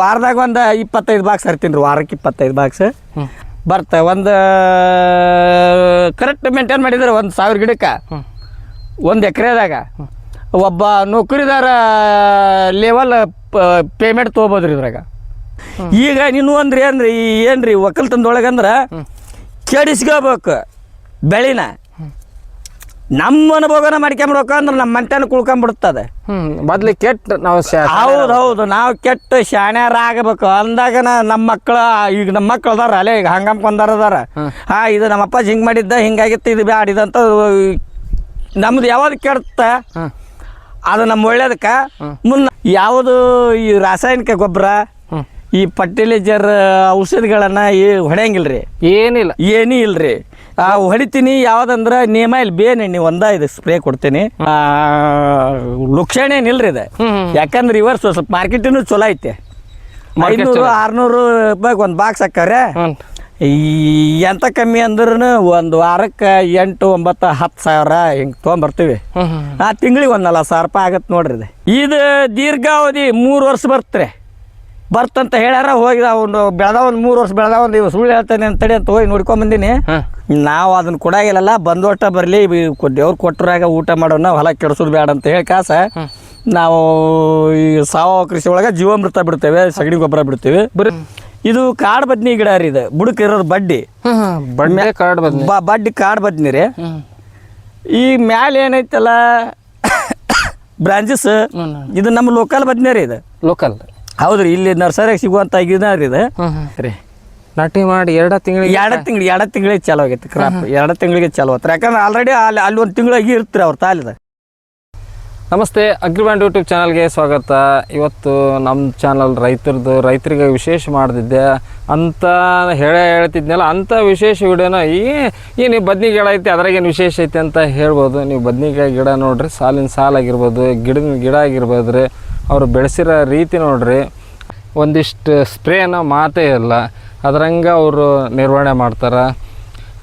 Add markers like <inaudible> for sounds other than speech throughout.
ವಾರದಾಗ ಒಂದು ಇಪ್ಪತ್ತೈದು ಬಾಕ್ಸ್ ಹರ್ತೀನಿ ರೀ ವಾರಕ್ಕೆ ಇಪ್ಪತ್ತೈದು ಬಾಕ್ಸ್ ಬರ್ತ ಒಂದು ಕರೆಕ್ಟ್ ಮೇಂಟೈನ್ ಮಾಡಿದ್ರೆ ಒಂದು ಸಾವಿರ ಗಿಡಕ್ಕೆ. ಒಂದು ಎಕರೆದಾಗ. ಒಬ್ಬ ನೌಕರಿದಾರ ಲೆವೆಲ್ ಪೇಮೆಂಟ್ ತೊಗೋಬೋದ್ರಿ ಇದ್ರಾಗ. ಈಗ ನೀನು ಅಂದ್ರಿ ಏನ್ರಿ ಏನ್ರಿ ಒಕ್ಕಲ್ತನದೊಳಗಂದ್ರೆ ಕೆಡಿಸ್ಕೋಬೇಕು. ಬೆಳಿನ. ನಮ್ಮ ಅನುಭವನ ಮಾಡ್ಕೊಂಬಿಡ್ಬೇಕು ಅಂದ್ರೆ ನಮ್ಮ ಮಂತನ ಕುಳ್ಕೊಂಬಿಡ್ತದೆ. ಹ್ಞೂ ಮೊದ್ಲು ಕೆಟ್ಟ ನಾವು ಹೌದು ಹೌದು ನಾವು ಕೆಟ್ಟ ಶಾಣ್ಯಾರಾಗಬೇಕು. ಅಂದಾಗ ನಮ್ಮ ಮಕ್ಕಳು ಈಗ ನಮ್ಮ ಮಕ್ಕಳು ಅದಾರ ಅಲ್ಲೇ ಈಗ ಹಂಗಮ್ಕೊಂಡಾರ ಅದಾರ. ಹಾ ಇದು ನಮ್ಮ ಅಪ್ಪಾಜಿ ಹಿಂಗೆ ಮಾಡಿದ್ದ ಹಿಂಗಾಗಿತ್ತು ಇದು ಬ್ಯಾಡಿದಂತ ನಮ್ದು ಯಾವ್ದು ಕೆಡ್ತ ಹ್ಮ್. ಅದು ನಮ್ಮ ಒಳ್ಳೇದಕ್ಕೆ. ಮುನ್ನ ಯಾವುದು ಈ ರಾಸಾಯನಿಕ ಗೊಬ್ಬರ ಹ್ಮ್. ಈ ಫರ್ಟಿಲೈಜರ್ ಔಷಧಿಗಳನ್ನ ಈ ರೀ ಏನಿಲ್ಲ. ಏನೂ ಇಲ್ರಿ. ಆ ಹೊಡಿತೀನಿ ಯಾವ್ದಂದ್ರ ನಿಯಮ ಇಲ್ಲಿ ಬೇನೆಣ್ಣೆ ಒಂದ ಇದು ಸ್ಪ್ರೇ ಕೊಡ್ತೀನಿ. ಆ, ಲುಕ್ಷಣ ಏನಿಲ್ರಿ ಇದು. ಯಾಕಂದ್ರೆ ರಿವರ್ಸ್ ಸ್ವಲ್ಪ ಮಾರ್ಕೆಟಿನೂ ಚಲೋ ಐತೆ. ಐನೂರು. ಆರ್ನೂರು ರೂಪಾಯಿ ಒಂದು ಬಾಕ್ಸ್ ಈ ಎಂತ ಕಮ್ಮಿ ಅಂದ್ರೂ ಒಂದು ವಾರಕ್ಕೆ ಎಂಟು ಒಂಬತ್ತು ಹತ್ತು ಸಾವಿರ ಹಿಂಗೆ ತೊಗೊಂಬರ್ತೀವಿ. ಆ ತಿಂಗಳಿಗೆ ಒಂದು ನಲ್ವತ್ತು ಸಾವಿರ ರೂಪಾಯಿ ಆಗತ್ತೆ ನೋಡ್ರಿ ಇದು. ಇದು ದೀರ್ಘಾವಧಿ ಮೂರು ವರ್ಷ ಬರ್ತ್ರಿ ಬರ್ತಂತ ಹೇಳ್ಯಾರ ಹೋಗಿದ ಒಂದು ಬೆಳೆದ ಒಂದು ಮೂರು ವರ್ಷ ಬೆಳೆದ ಒಂದು ಇವ್ ಸುಳ್ಳು ಹೇಳ್ತಾನೆ ಅಂತೇಳಿ ಅಂತ ಹೋಗಿ ನೋಡ್ಕೊಂಡ್ ಬಂದೀನಿ ನಾವು ಅದನ್ನ ಕೊಡಾಗಿಲ್ಲಲ್ಲ ಬಂದೋಟ ಬರಲಿ ದೇವ್ರು ಕೊಟ್ಟರಾಗ ಊಟ ಮಾಡೋಣ ಹೊಲ ಕೆಡಿಸೋದು ಬೇಡ ಅಂತ ಹೇಳಿ ಕಾಸ. ನಾವು ಈ ಸಾವಯವ ಕೃಷಿ ಒಳಗೆ ಜೀವಾಮೃತ ಬಿಡ್ತೇವೆ ಸಗಣಿ ಗೊಬ್ಬರ ಬಿಡ್ತೇವೆ. ಬರೀ ಇದು ಕಾಡು ಬದ್ನಿ ಗಿಡ ರೀ ಇದು ಬುಡಕ ಇರೋದು ಬಡ್ಡಿ ಬಡ್ಡೆ ಕಾಡು ಬದ್ನಿ ರೀ. ಈ ಮ್ಯಾಲ ಏನೈತಲ್ಲ <coughs> ಬ್ರಾಂಚಸ್ ಇದು ನಮ್ಮ ಲೋಕಲ್ ಬದ್ನೇ ರೀ ಇದು. ಲೋಕಲ್ ಹೌದ್ರಿ ಇಲ್ಲಿ ನರ್ಸರಿಯಾಗ ಸಿಗುವಂತ ಗಿಡ ರೀ ಇದು. ರೀ. ನಾಟಿ ಮಾಡಿ ಎರಡು ತಿಂಗಳಿಗೆ ಎರಡು ತಿಂಗಳು ಎರಡು ತಿಂಗಳಿಗೆ ಚಾಲು ಆಗೈತಿ ಕ್ರಾಪ್ ಎರಡು ತಿಂಗಳಿಗೆ ಚಾಲು ಆತ್ರಿ. ಯಾಕಂದ್ರೆ ಆಲ್ರೆಡಿ ಅಲ್ಲಿ ಅಲ್ಲಿ ಒಂದು ತಿಂಗಳಾಗಿ ಇರ್ತೀರಿ ಅವ್ರ ತಾಲಿದ. ನಮಸ್ತೆ ಅಗ್ರಿಬ್ಯಾಂಡ್ ಯೂಟ್ಯೂಬ್ ಚಾನಲ್ಗೆ ಸ್ವಾಗತ. ಇವತ್ತು ನಮ್ಮ ಚಾನಲ್ ರೈತರದ್ದು ರೈತರಿಗೆ ವಿಶೇಷ ಮಾಡ್ತಿದ್ದೆ ಅಂತ ಹೇಳೇ ಹೇಳ್ತಿದ್ನಲ್ಲ ಅಂಥ ವಿಶೇಷ ವಿಡಿಯೋನ ಈ ಈ ನೀವು ಬದ್ನಿ ಗಿಡ ಐತಿ ಅದ್ರಾಗೇನು ವಿಶೇಷ ಐತಿ ಅಂತ ಹೇಳ್ಬೋದು. ನೀವು ಬದ್ನಿಕಾಯಿ ಗಿಡ ನೋಡ್ರಿ ಸಾಲಿನ ಸಾಲಾಗಿರ್ಬೋದು ಗಿಡದ ಗಿಡ ಆಗಿರ್ಬೋದು ರೀ ಅವ್ರು ಬೆಳೆಸಿರೋ ರೀತಿ ನೋಡ್ರಿ ಒಂದಿಷ್ಟು ಅನ್ನೋ ಮಾತೇ ಇಲ್ಲ. ಅದರಂಗೆ ಅವರು ನಿರ್ವಹಣೆ ಮಾಡ್ತಾರೆ.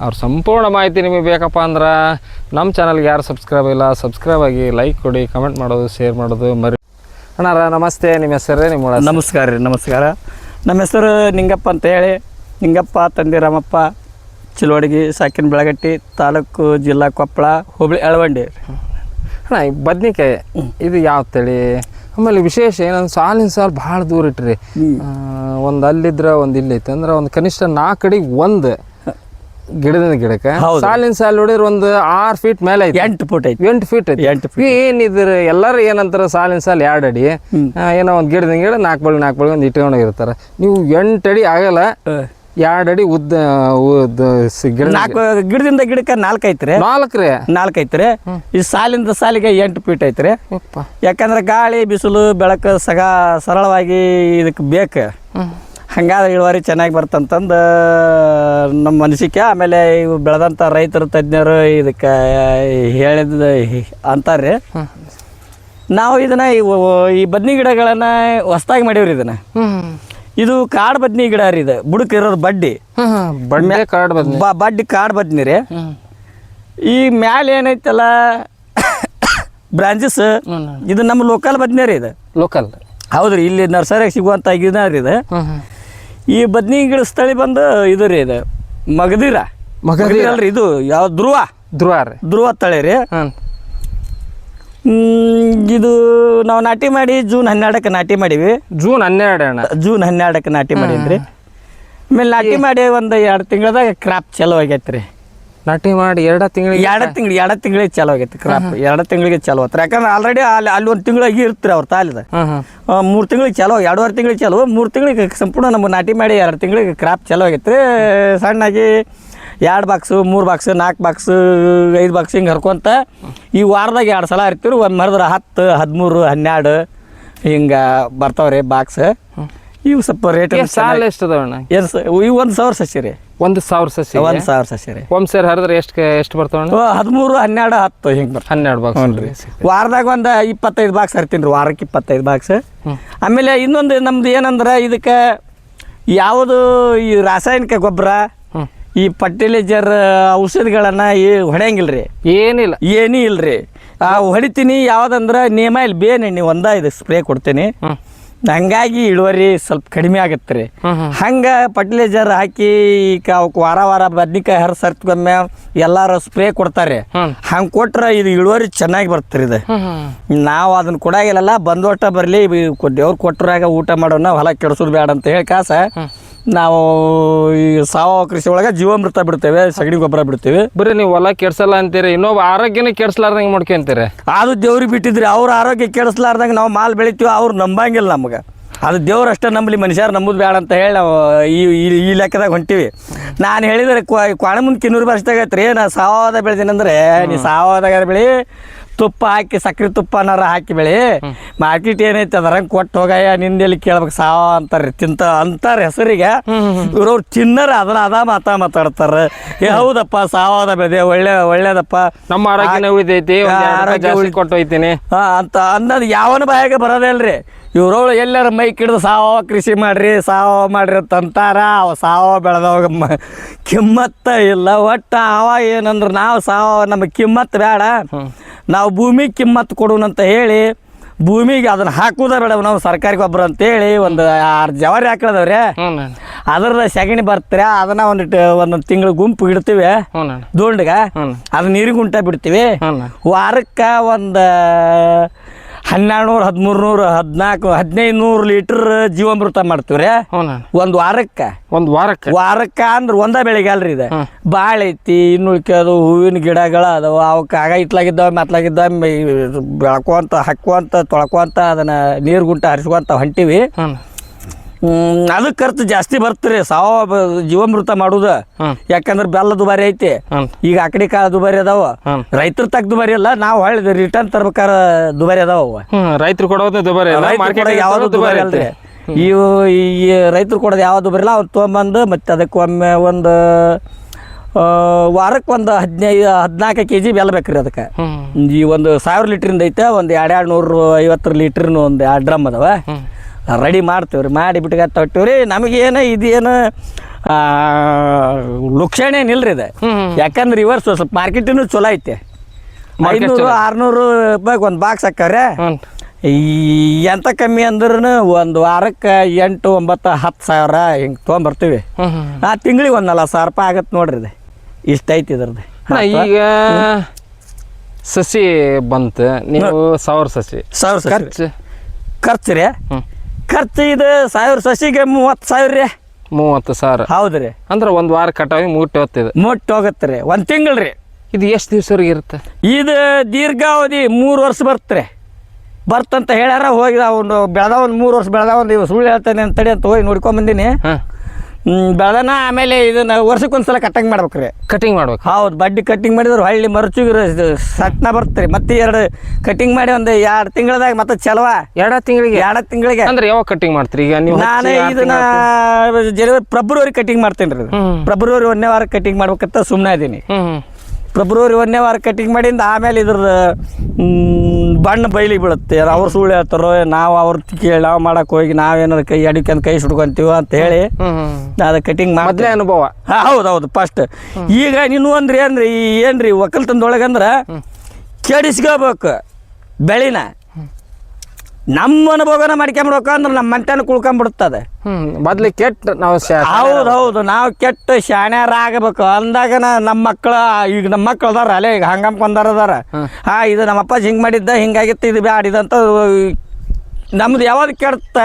ಅವ್ರ ಸಂಪೂರ್ಣ ಮಾಹಿತಿ ನಿಮಗೆ ಬೇಕಪ್ಪ ಅಂದ್ರೆ ನಮ್ಮ ಚಾನಲ್ಗೆ ಯಾರು ಸಬ್ಸ್ಕ್ರೈಬ್ ಇಲ್ಲ ಸಬ್ಸ್ಕ್ರೈಬ್ ಆಗಿ ಲೈಕ್ ಕೊಡಿ ಕಮೆಂಟ್ ಮಾಡೋದು ಶೇರ್ ಮಾಡೋದು ಮರಿ ಅಣ್ಣಾರ ನಮಸ್ತೆ. ನಿಮ್ಮ ಹೆಸರೇ ನಿಮ್ಮ ನಮಸ್ಕಾರ ರೀ ನಮಸ್ಕಾರ. ನಮ್ಮ ಹೆಸರು ನಿಂಗಪ್ಪ ಅಂತ ಹೇಳಿ. ನಿಂಗಪ್ಪ ತಂದೆ ರಾಮಪ್ಪ ಚಿಲುವಡಗಿ ಸಾಕಿನ ಬೆಳಗಟ್ಟಿ ತಾಲೂಕು ಜಿಲ್ಲಾ ಕೊಪ್ಪಳ ಹುಬ್ಳಿ ಅಳವಂಡಿ. ಅಣ್ಣ ಬದ್ನಿಕಾಯಿ ಇದು ಯಾವ ತಳಿ? ಆಮೇಲೆ ವಿಶೇಷ ಏನಂದ್ರೆ ಸಾಲಿನ ಸಾಲು ಭಾಳ ದೂರ ಇಟ್ರಿ. ಒಂದು ಅಲ್ಲಿದ್ರೆ ಒಂದು ಇಲ್ಲೈತೆ ಅಂದ್ರೆ ಒಂದು ಕನಿಷ್ಠ ನಾಲ್ಕು ಅಡಿ ಒಂದು ಗಿಡದಿಂದ ಗಿಡಕ್ಕೆ. ಸಾಲಿನ ಸಾಲು ನೋಡಿದ್ರೆ ಒಂದು ಆರು ಫೀಟ್ ಮೇಲೆ ಐತೆ. ಎಂಟು ಫೀಟ್ ಐತಿ. ಎಂಟು ಫೀಟ್ ಐತಿ. ಎಂಟು ಏನಿದ್ರ ಎಲ್ಲರೂ ಏನಂತಾರ ಸಾಲಿನ ಸಾಲು ಎರಡು ಅಡಿ. ಏನೋ ಒಂದು ಗಿಡದ ಗಿಡ ನಾಲ್ಕು ಬಳಿ ನಾಲ್ಕು ಬಳಿ ಒಂದು ಇಟ್ಕೊಂಡು ಇರ್ತಾರೆ ನೀವು ಎಂಟು ಅಡಿ ಆಗಲ್ಲ. ಎರಡು ಅಡಿ ಉದ್ದ ಉದ್ದ ಸ- ಗಿಡ ನಾಲ್ಕು ಗಿಡದಿಂದ ಗಿಡಕ್ಕೆ ನಾಲ್ಕು ಐತ್ರಿ. ನಾಲ್ಕು ರೀ. ನಾಲ್ಕು ಐತ್ರಿ. ಈ ಸಾಲಿಂದ ಸಾಲಿಗೆ ಎಂಟು ಫೀಟ್ ಐತ್ರಿ. ಯಪ್ಪ. ಯಾಕಂದ್ರೆ ಗಾಳಿ ಬಿಸಿಲು ಬೆಳಕು ಸಗ ಸರಳವಾಗಿ ಇದಕ್ಕೆ ಬೇಕು. ಹಂಗಾದ್ರೆ ಇಳುವರಿ ಚೆನ್ನಾಗಿ ಬರ್ತಂತಂದು ನಮ್ಮ ಅನಿಸಿಕೆ. ಆಮೇಲೆ ಇವು ಬೆಳೆದಂಥ ರೈತರು ತಜ್ಞರು ಇದಕ್ಕೆ ಹೇಳಿದ ಅಂತಾರೆ. ನಾವು ಇದನ್ನ ಇವು ಈ ಬದ್ನಿ ಗಿಡಗಳನ್ನು ಹೊಸ್ದಾಗಿ ಮಾಡೀವ್ರಿ ಇದನ್ನ. ಇದು ಕಾಡ್ ಬದ್ನಿ ಗಿಡ ರೀ ಇದು. ಬುಡಕ್ ಇರೋದು ಬಡ್ಡಿ. ಹ್ಮ್ ಬಂಡೆ ಕಾರ್ಡ್ ಬಂದ್ನಿ. ಬ ಬಡ್ಡಿ ಕಾಡ್ ಬದ್ನಿ ರೀ. ಈ ಮ್ಯಾಲೆ ಏನೈತಲ್ಲ ಬ್ರಾಂಚಸ್ ಇದು ನಮ್ಮ ಲೋಕಲ್ ಬದ್ನೆ ರೀ ಇದು. ಲೋಕಲ್. ಹೌದ್ರಿ ಇಲ್ಲಿ ನರ್ಸರಿಯಾಗ ಸಿಗುವಂತ ಗಿಡ ರೀ ಇದು. ಈ ಬದ್ನಿ ಗಿಡ ಸ್ಥಳಿ ಬಂದು ಇದು ರೀ ಇದು. ಮಗದಿರ. ಮಗದಿರ. ಅಲ್ರಿ ಇದು ಯಾವ ಧ್ರುವ. ಧ್ರುವ ರೀ. ಧ್ರುವ ತಳಿ ರೀ. ಇದು ನಾವು ನಾಟಿ ಮಾಡಿ ಜೂನ್ ಹನ್ನೆರಡಕ್ಕೆ ನಾಟಿ ಮಾಡೀವಿ. ಜೂನ್ ಹನ್ನೆರಡು ಅಣ್ಣ. ಜೂನ್ ಹನ್ನೆರಡಕ್ಕೆ ನಾಟಿ ಮಾಡಿದ್ರಿ. ಆಮೇಲೆ ನಾಟಿ ಮಾಡಿ ಒಂದು ಎರಡು ತಿಂಗಳದಾಗ ಕ್ರಾಪ್ ಚಲೋ ಆಗೈತೆ ರೀ ನಾಟಿ ಮಾಡಿ ಎರಡು ತಿಂಗಳಿಗೆ ಎರಡು ತಿಂಗಳು ಎರಡು ತಿಂಗಳಿಗೆ ಚಲೋ ಆಗೈತೆ ಕ್ರಾಪ್ ಎರಡು ತಿಂಗಳಿಗೆ ಚಲೋ ಆತ್ರಿ. ಯಾಕಂದ್ರೆ ಆಲ್ರೆಡಿ ಅಲ್ಲಿ ಅಲ್ಲಿ ಒಂದು ತಿಂಗಳಿಗೆ ಇರ್ತಾರೆ ಅವ್ರ ತಾಲಿದ. ಮೂರು ತಿಂಗಳಿಗೆ ಚಲೋ ಎರಡೂವರೆ ತಿಂಗಳಿಗೆ ಚಲೋ ಮೂರು ತಿಂಗಳಿಗೆ ಸಂಪೂರ್ಣ ನಮ್ಮ ನಾಟಿ ಮಾಡಿ ಎರಡು ತಿಂಗಳಿಗೆ ಕ್ರಾಪ್ ಚಲೋ ಆಗೈತೆ ರೀ ಸಣ್ಣಾಗಿ ಎರಡು ಬಾಕ್ಸು ಮೂರು ಬಾಕ್ಸ್ ನಾಲ್ಕು ಬಾಕ್ಸ್ ಐದು ಬಾಕ್ಸ್ ಹಿಂಗೆ ಹರ್ಕೊಂತ ಈ ವಾರದಾಗ ಎರಡು ಸಲ ಇರ್ತೀವಿ ಒಂದು ಮರದ್ರೆ ಹತ್ತು ಹದಿಮೂರು ಹನ್ನೆರಡು ಹಿಂಗೆ ಬರ್ತಾವ್ರಿ ಬಾಕ್ಸ್ ಇವು ಸ್ವಲ್ಪ ರೇಟ್ ಸಾಲ ಎಷ್ಟು ಅದಾವಣ್ಣ ಎಸ್ ಇವು ಒಂದು ಸಾವಿರ ಸಸಿ ರೀ ಒಂದು ಸಾವಿರ ಸಸಿ ಒಂದು ಸಾವಿರ ಸಸಿ ರೀ. ಒಂದು ಸೇರಿ ಹರಿದ್ರೆ ಎಷ್ಟು ಎಷ್ಟು ಬರ್ತಾವ ಅಣ್ಣ? ಹದಿಮೂರು ಹನ್ನೆರಡು ಹತ್ತು ಹಿಂಗೆ ಬರ್ತಾವೆ. ಹನ್ನೆರಡು ಬಾಕ್ಸ್ ಹ್ಞೂ ರೀ ವಾರದಾಗ ಒಂದು ಇಪ್ಪತ್ತೈದು ಬಾಕ್ಸ್ ಹರ್ತೀನಿ ರೀ ವಾರಕ್ಕೆ ಇಪ್ಪತ್ತೈದು ಬಾಕ್ಸ್ ಆಮೇಲೆ ಇನ್ನೊಂದು ನಮ್ದು ಏನಂದ್ರೆ ಇದಕ್ಕೆ ಯಾವುದು ಈ ರಾಸಾಯನಿಕ ಗೊಬ್ಬರ ಈ ಫರ್ಟಿಲೈಜರ್ ಔಷಧಿಗಳನ್ನು ಈ ಹೊಡೆಯಂಗಿಲ್ಲ ರೀ ಏನಿಲ್ಲ. ಏನೂ ಇಲ್ಲ ರೀ ಆ ಹೊಡಿತೀನಿ ಯಾವುದಂದ್ರೆ ನಿಯಮ ಇಲ್ಲಿ ಬೇನೆಣ್ಣೆ ಒಂದ ಇದು ಸ್ಪ್ರೇ ಕೊಡ್ತೀನಿ. ಹಂಗಾಗಿ ಇಳುವರಿ ಸ್ವಲ್ಪ ಕಡಿಮೆ ಆಗತ್ತೆ ರೀ ಹಂಗೆ ಫರ್ಟಿಲೈಸರ್ ಹಾಕಿ ಈಗ ಅವಕ್ಕೆ ವಾರ ವಾರ ಬದ್ನಿಕಾಯಿ ಹರ ಸರ್ತ್ಗೊಮ್ಮೆ ಎಲ್ಲಾರು ಸ್ಪ್ರೇ ಕೊಡ್ತಾರೆ. ಹಂಗ ಕೊಟ್ರೆ ಇದು ಇಳುವರಿ ಚೆನ್ನಾಗಿ ಬರ್ತಾರೆ ಇದು. ನಾವು ಅದನ್ನ ಕೊಡಾಗಿಲ್ಲಲ್ಲ ಬಂದೋಟ ಬರಲಿ ದೇವ್ರು ಕೊಟ್ಟರಾಗ ಊಟ ಮಾಡೋಣ ಹೊಲ ಕೆಡ್ಸೋದು ಬೇಡ ಅಂತ ಹೇಳಿ ಕಾಸ. ನಾವು ಈ ಸಾವಯವ ಕೃಷಿ ಒಳಗೆ ಜೀವಾಮೃತ ಬಿಡ್ತೇವೆ ಸಗಣಿ ಗೊಬ್ಬರ ಬಿಡ್ತೇವೆ. ಬರೀ ನೀವು ಹೊಲ ಕೆಡ್ಸಲ್ಲ ಅಂತೀರಿ ಇನ್ನೊಬ್ಬ ಆರೋಗ್ಯನೇ ಕೆಡ್ಸ್ಲಾರ್ದಂಗೆ ಮಾಡ್ಕೊಂತೀರಿ. ಅದು ದೇವ್ರಿಗೆ ಬಿಟ್ಟಿದ್ರಿ ಅವ್ರ ಆರೋಗ್ಯ ಕೆಡಿಸ್ಲಾರ್ದಂಗೆ ನಾವು ಮಾಲ್ ಬೆಳಿತೀವಿ ಅವ್ರು ನಂಬಂಗಿಲ್ಲ ನಮ್ಗೆ. ಅದು ದೇವ್ರು ಅಷ್ಟೇ ನಂಬಲಿ ಮನುಷ್ಯರು ನಂಬುದು ಬೇಡ ಅಂತ ಹೇಳಿ ನಾವು ಈ ಈ- ಈ ಲೆಕ್ಕದಾಗ ಹೊಂಟಿವಿ. ನಾನು ಹೇಳಿದ್ರೆ ಕ್ವಾಣ ಮುಂದೆ ಕಿನ್ನೂರು ವರ್ಷದಾಗ ಐತ್ರಿ ನಾ ಸಾವಯವ ಬೆಳೆದೀನಿ ಅಂದ್ರೆ ನೀ ಸಾವಯವದಾಗ ಬೆಳಿ ತುಪ್ಪ ಹಾಕಿ ಸಕ್ರೆ ತುಪ್ಪನಾರ ಹಾಕಿ ಬೆಳಿ ಮಾರ್ಕೆಟ್ ಏನೈತೆ ಅದರ ಕೊಟ್ಟು ಹೋಗಯ್ಯ ನಿಂದೆಲ್ಲಿ ಕೇಳ್ಬೇಕು ಸಾವ ಅಂತಾರ್ರಿ. ತಿಂತ ಅಂತಾರ ಹೆಸರಿಗೆ ಇವ್ರವ್ರು ತಿನ್ನರ ಅದನ್ನ ಅದ ಮಾತಾ ಮಾತಾಡ್ತಾರೆ. ಏ ಹೌದಪ್ಪ ಸಾವದ ಬೆದೆ ಒಳ್ಳೆ ಒಳ್ಳೇದಪ್ಪ. ನಮ್ಮ ಆರೋಗ್ಯನೇ ಉಳಿದೈತಿ ಆರೋಗ್ಯ ಉಳಿ- ಕೊಟ್ಟು ಹೋಯ್ತೀನಿ. ಹಾ ಅಂತ ಅನ್ನೋದು ಯಾವನ ಬಾಯಾಗ ಬರೋದೇ ಇವ್ರವ್ರು ಎಲ್ಲರ ಎಲ್ಲಾರ ಮೈ ಕಿಡ್ದು ಸಾವಯವ ಕೃಷಿ ಮಾಡ್ರಿ ಸಾವಯವ ಮಾಡ್ರಿ ಅಂತ ಅಂತಾರ. ಅವ ಸಾವಯವ ಬೆಳೆದವಾಗ ಕಿಮ್ಮತ್ತ ಇಲ್ಲ ಒಟ್ಟು ಅವ ಏನಂದ್ರೆ ನಾವು ಸಾವ ನಮಗೆ ಕಿಮ್ಮತ್ತು ಬೇಡ ನಾವು ಭೂಮಿಗೆ ಕಿಮ್ಮತ್ತು ಕೊಡೋಣ ಅಂತ ಹೇಳಿ ಭೂಮಿಗೆ ಅದನ್ನ ಹಾಕುದ ಬೇಡ ನಾವು ಸರ್ಕಾರಿ ಗೊಬ್ಬರ ಅಂತೇಳಿ ಒಂದು ಆರು ಜವಾರಿ ಹಾಕಿದವ್ರೆ ಅದರದ ಸೆಗಣಿ ಬರ್ತಾರೆ ಅದನ್ನ ಒಂದಿಟ್ಟು ಒಂದೊಂದು ತಿಂಗಳು ಗುಂಪು ಇಡ್ತೀವಿ. ದೋಂಡ್ಗ ಅದನ್ನ ಅದು ನೀರಿಗೆ ಗುಂಟ ಬಿಡ್ತೀವಿ ವಾರಕ್ಕೆ ಒಂದು ಹನ್ನೆರಡು ನೂರು ಹದಿಮೂರು ನೂರು ಹದಿನಾಲ್ಕು ಹದಿನೈದು ನೂರು ಲೀಟರ್ ಜೀವಾಮೃತ ಮಾಡ್ತೀವಿ ರೀ ಹ್ಞೂ ಒಂದು ವಾರಕ್ಕೆ. ಒಂದು ವಾರಕ್ಕೆ? ವಾರಕ್ಕೆ ಅಂದ್ರೆ ಒಂದೇ ಬೆಳಿಗ್ಗೆ ಅಲ್ರಿ ಇದು. ಭಾಳ ಬಾಳೆ ಐತಿ ಇನ್ನು ಉಳ್ಕೋದು ಹೂವಿನ ಗಿಡಗಳು ಅದಾವ ಅವಕ್ಕೆ ಆಗ ಇತ್ಲಾಗಿದ್ದಾವೆ ಮೆತ್ಲಾಗಿದ್ದ ಬೆಳ್ಕೊಂತ ಹಾಕ್ಕೊಂತ ತೊಳ್ಕೊಂತ ಅದನ್ನು ನೀರು ಗುಂಟ ಹರಿಸ್ಕೊಂತ ಹೊಂಟಿವಿ ಅದಕ್ಕೆ ಖರ್ಚು ಜಾಸ್ತಿ ಬರ್ತೀರಿ ಸಾವ ಜೀವಮೃತ ಮಾಡುದು. ಯಾಕಂದ್ರೆ ಬೆಲ್ಲ ದುಬಾರಿ ಐತಿ. ಈಗ ಆಕಡಿ ಕಾಳ ದುಬಾರಿ ಅದಾವ. ರೈತರ ತಕ್ಕ ದುಬಾರಿ ಅಲ್ಲ ನಾವು ಹೊಳ್ಳಿ ರಿಟರ್ನ್ ತರ್ಬೇಕಾರ ದುಬಾರಿ ಅದಾವ. ರೈತರು ಕೊಡೋದು ದುಬಾರಿ ಯಾವ್ದು ದುಬಾರಿ ಅಲ್ರಿ. ಇವು ಈ ರೈತರು ಕೊಡೋದು ಯಾವ್ದು ಬರಲ್ಲ ಅವ್ನು ತೊಗೊಂಬಂದು ಮತ್ತೆ ಅದಕ್ಕೆ ಒಮ್ಮೆ ಒಂದು ವಾರಕ್ಕೆ ಒಂದು ಹದಿನೈದು ಹದಿನಾಲ್ಕು ಕೆ ಜಿ ಬೆಲ್ಲ ಬೇಕ್ರಿ ಅದಕ್ಕೆ. ಈ ಒಂದು ಸಾವಿರ ಲೀಟ್ರಿಂದ ಐತೆ ಒಂದು ಎರಡು ಎರಡು ನೂರು ಐವತ್ತು ಲೀಟ್ರಿನ ಒಂದು ಎರಡು ಡ್ರಮ್ ಅದಾವ. ರೆಡಿ ಮಾಡ್ತೀವಿ ರೀ ಮಾಡಿ ಬಿಟ್ಟು ತೊಟ್ಟಿವಿ ರೀ ನಮಗೇನು ಇದೇನು ಲುಕ್ಷಣ ಏನಿಲ್ರಿ ಇದು. ಯಾಕಂದ್ರೆ ಇವರ್ಸ್ ಸ್ವಲ್ಪ ಮಾರ್ಕೆಟಿನೂ ಚಲೋ ಐತೆ. ಐನೂರು. ಆರ್ನೂರು ರೂಪಾಯಿಗೆ ಒಂದು ಬಾಕ್ಸ್ ಹಾಕವ್ರೆ. ಎಂತ ಕಮ್ಮಿ ಅಂದ್ರೂ ಒಂದು ವಾರಕ್ಕೆ ಎಂಟು ಒಂಬತ್ತು ಹತ್ತು ಸಾವಿರ ಹಿಂಗೆ ತೊಗೊಂಬರ್ತೀವಿ. ಆ ತಿಂಗಳಿಗೆ ಒಂದು ನಲ್ವತ್ತು ಸಾವಿರ ರೂಪಾಯಿ ಆಗತ್ತೆ ನೋಡ್ರಿ ಇದು. ಇಷ್ಟ ಐತಿ ಇದ್ರದ್ದು ಈಗ ಸಸಿ ಬಂತು. ನೀವು ಸಾವಿರ ಸಸಿ. ಸಾವಿರ ಖರ್ಚು. ಖರ್ಚು ರೀ. ಖರ್ಚು ಇದು ಸಾವಿರ ಸಸಿಗೆ ಮೂವತ್ತು ಸಾವಿರ ರೀ. ಮೂವತ್ತು ಸಾವಿರ. ಹೌದು ರೀ ಅಂದ್ರೆ ಒಂದು ವಾರ ಕಟಾವಿ ಮುಟ್ಟಿ ಹೊತ್ತಿದೆ. ಮುಟ್ಟಿ ಹೋಗುತ್ತೆ ರೀ. ಒಂದು ತಿಂಗಳು ರೀ. ಇದು ಎಷ್ಟು ದಿವ್ಸವರೆಗೆ ಇರುತ್ತೆ? ಇದು ದೀರ್ಘಾವಧಿ ಮೂರು ವರ್ಷ ಬರ್ತರೆ ಬರ್ತಂತ ಹೇಳ್ಯಾರ ಹೋಗಿದ ಒಂದು ಬೆಳೆದ ಒಂದು ಮೂರು ವರ್ಷ ಬೆಳೆದ ಒಂದು ಇವ್ ಸುಳ್ಳು ಹೇಳ್ತಾನೆ ಅಂತೇಳಿ ಅಂತ ಹೋಗಿ ನೋಡ್ಕೊಂಬಂದಿನಿ ಹಾಂ. ಬೆಳೆದನ ಆಮೇಲೆ ಇದನ್ನ ವರ್ಷಕ್ಕೊಂದ್ಸಲ ಕಟ್ಟಂಗ್ ಮಾಡ್ಬೇಕ್ರಿ. ಕಟಿಂಗ್ ಮಾಡ್ಬೇಕು. ಹೌದು ಬಡ್ಡಿ ಕಟ್ಟಿಂಗ್ ಮಾಡಿದ್ರೆ ಹಳ್ಳಿ ಮರಚುಗಿರ ಸಟ್ನ ಬರ್ತ್ರಿ. ಮತ್ತೆ ಎರಡು ಕಟಿಂಗ್ ಮಾಡಿ ಒಂದು ಎರಡು ತಿಂಗಳದಾಗ ಮತ್ತೆ ಚಲವ ಎರಡ ತಿಂಗಳಿಗೆ? ಎರಡ ತಿಂಗಳಿಗೆ. ಅಂದ್ರೆ ಯಾವಾಗ ಕಟಿಂಗ್ ಮಾಡ್ತೀರಿ? ಈಗ ನೀವು ನಾನು ಇದನ್ನ ಜನವರಿ ಫೆಬ್ರವರಿ ಕಟಿಂಗ್ ಮಾಡ್ತೇನೆ ರೀ. ಫೆಬ್ರವರಿ ಒಂದನೇ ವಾರ ಕಟಿಂಗ್ ಮಾಡ್ಬೇಕಂತ ಸುಮ್ಮನೆ ಇದೀನಿ. ಫೆಬ್ರವರಿ ಒಂದನೇ ವಾರ ಕಟಿಂಗ್ ಮಾಡಿಂದ ಆಮೇಲೆ ಇದ್ರ ಬಣ್ಣ ಬೈಲಿಗೆ ಬೀಳುತ್ತೆ. ಅವ್ರು ಸುಳ್ಳು ಹೇಳ್ತಾರೋ ನಾವು ಅವ್ರ ಕೇಳಿ ನಾವು ಮಾಡಕ್ಕೆ ಹೋಗಿ ನಾವೇನಾರು ಕೈ ಅಡಿಕೆಂದು ಕೈ ಸುಡ್ಕೊಂತೀವ ಅಂತ ಹೇಳಿ ಅದು ಕಟಿಂಗ್ ಮೊದಲೇ ಅನುಭವ. ಹೌದು ಹೌದು ಫಸ್ಟ್ ಈಗ ನೀನು ಅಂದ್ರಿ ಏನ್ರಿ ಏನ್ರಿ ಒಕ್ಕಲ್ತನದೊಳಗಂದ್ರೆ ಕೆಡಿಸ್ಕೋಬೇಕು. ಬೆಳಿನ ನಮ್ಮ ಅನುಭವನ ಮಾಡ್ಕೊಂಬಿಡ್ಬೇಕು ಅಂದ್ರೆ ನಮ್ಮ ಮಂಟನ ಕುಳ್ಕೊಂಬಿಡುತ್ತದೆ. ಮೊದ್ಲು ಕೆಟ್ಟ ನಾವು ಹೌದು ಹೌದು ನಾವು ಕೆಟ್ಟ ಶಾಣ್ಯಾರಾಗಬೇಕು. ಅಂದಾಗ ನಮ್ಮ ಮಕ್ಕಳು ಈಗ ನಮ್ಮ ಮಕ್ಕಳು ಅದಾರ ಅಲ್ಲೇ ಈಗ ಹಂಗಂ ಅದಾರ. ಹಾ ಇದು ನಮ್ಮಪ್ಪ ಹಿಂಗೆ ಮಾಡಿದ್ದ ಹಿಂಗಾಗಿತ್ತು ಇದು ಬ್ಯಾಡಿದಂತ ನಮ್ದು ಯಾವಾಗ ಕೆಡ್ತ.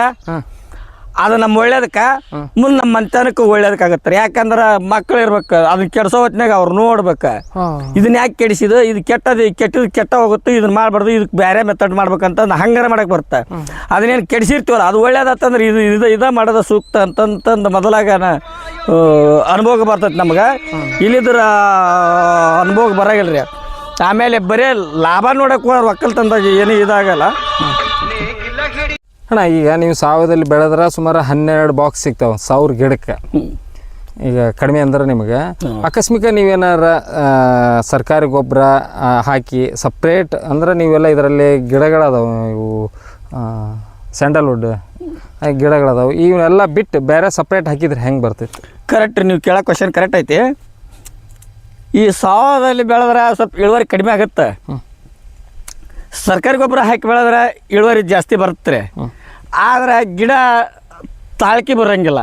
ಅದು ನಮ್ಮ ಒಳ್ಳೇದಕ್ಕೆ. ಮುಂದೆ ನಮ್ಮ ಮಂತನಕ್ಕೆ ಒಳ್ಳೇದಕ್ಕಾಗತ್ತೆ ರೀ. ಯಾಕಂದ್ರೆ ಮಕ್ಳು ಇರ್ಬೇಕು ಅದನ್ನ ಕೆಡ್ಸೋ ಹೊತ್ನಾಗ ಅವ್ರು ನೋಡ್ಬೇಕು. ಇದನ್ನ ಯಾಕೆ ಕೆಡಿಸಿದು? ಇದು ಕೆಟ್ಟದು ಕೆಟ್ಟದು ಕೆಟ್ಟ ಹೋಗುತ್ತೆ ಇದನ್ನ ಮಾಡಬಾರ್ದು ಇದಕ್ಕೆ ಬೇರೆ ಮೆಥಡ್ ಮಾಡ್ಬೇಕಂತ ಹಂಗಾರ ಮಾಡಕ್ಕೆ ಬರುತ್ತೆ ಅದನ್ನೇನು ಕೆಡಿಸಿರ್ತೀವಲ್ಲ ಅದು ಒಳ್ಳೇದತ್ತಂದ್ರೆ ಇದು ಇದು ಇದ ಮಾಡೋದು ಸೂಕ್ತ ಅಂತಂತಂದು ಮೊದಲಾಗ ಅನುಭವ ಬರ್ತೈತೆ ನಮ್ಗೆ. ಇಲ್ಲಿದ್ರ ಅನುಭವ ಬರಂಗಿಲ್ಲ ರೀ ಆಮೇಲೆ ಬರೀ ಲಾಭ ನೋಡಕ್ಕೆ ಒಕ್ಕಲ್ ಒಕ್ಕಲ್ತನದಾಗ ಏನು ಇದಾಗಲ್ಲ. ಅಣ್ಣ ಈಗ ನೀವು ಸಾವಿರದಲ್ಲಿ ಬೆಳೆದ್ರೆ ಸುಮಾರು ಹನ್ನೆರಡು ಬಾಕ್ಸ್ ಸಿಗ್ತಾವೆ ಸಾವಿರ ಗಿಡಕ್ಕೆ. ಈಗ ಕಡಿಮೆ ಅಂದ್ರೆ ನಿಮಗೆ. ಆಕಸ್ಮಿಕ ನೀವೇನಾರ ಸರ್ಕಾರಿ ಗೊಬ್ಬರ ಹಾಕಿ ಸಪ್ರೇಟ್ ಅಂದ್ರೆ ನೀವೆಲ್ಲ ಇದರಲ್ಲಿ ಗಿಡಗಳದಾವೆ ಇವು ಸ್ಯಾಂಡಲ್ವುಡ್ ಗಿಡಗಳದಾವೆ. ಇವನ್ನೆಲ್ಲ ಬಿಟ್ಟು ಬೇರೆ ಸಪ್ರೇಟ್ ಹಾಕಿದ್ರೆ ಹೆಂಗೆ ಬರ್ತೈತಿ ಕರೆಕ್ಟ್ ನೀವು ಕೇಳೋ ಕ್ವಶನ್ ಕರೆಕ್ಟ್ ಐತಿ. ಈ ಸಾವದಲ್ಲಿ ಬೆಳೆದ್ರೆ ಸ್ವಲ್ಪ ಇಳುವರಿ ಕಡಿಮೆ ಆಗುತ್ತೆ. ಸರ್ಕಾರಿ ಗೊಬ್ಬರ ಹಾಕಿ ಬೆಳೆದ್ರೆ ಇಳುವರಿ ಜಾಸ್ತಿ ಬರುತ್ತೆ ಆದ್ರೆ ಗಿಡ ತಾಳ್ಕಿ ಬರಂಗಿಲ್ಲ.